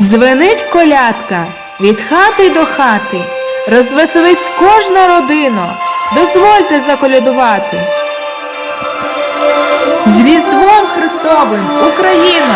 Звенить колядка від хати до хати, розвеселись кожна родина, дозвольте заколядувати. З Різдвом Христовим Україно!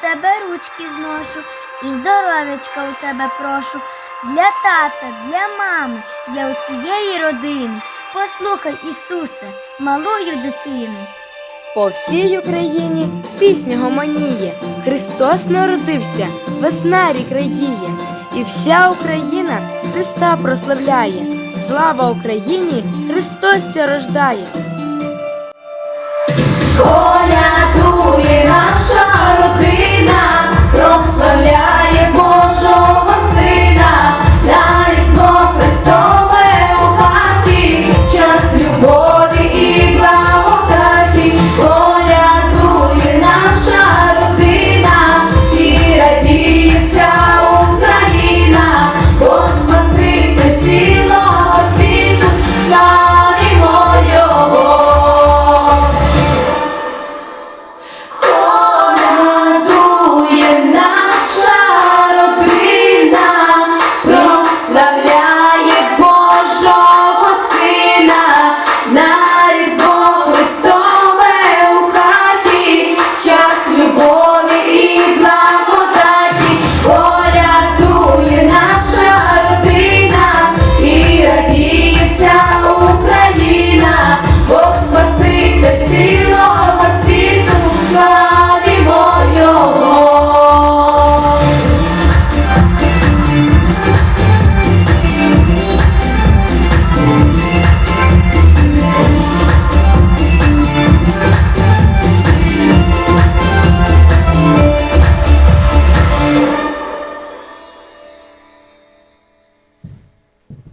тебе ручки зношу, і здоров'ячка у тебе прошу. Для тата, для мами, для усієї родини. Послухай, Ісусе, малою дитини. По всій Україні пісня гомоніє, Христос народився, весна рік радіє, і вся Україна Христа прославляє. Слава Україні, Христос рождає. Колядує нам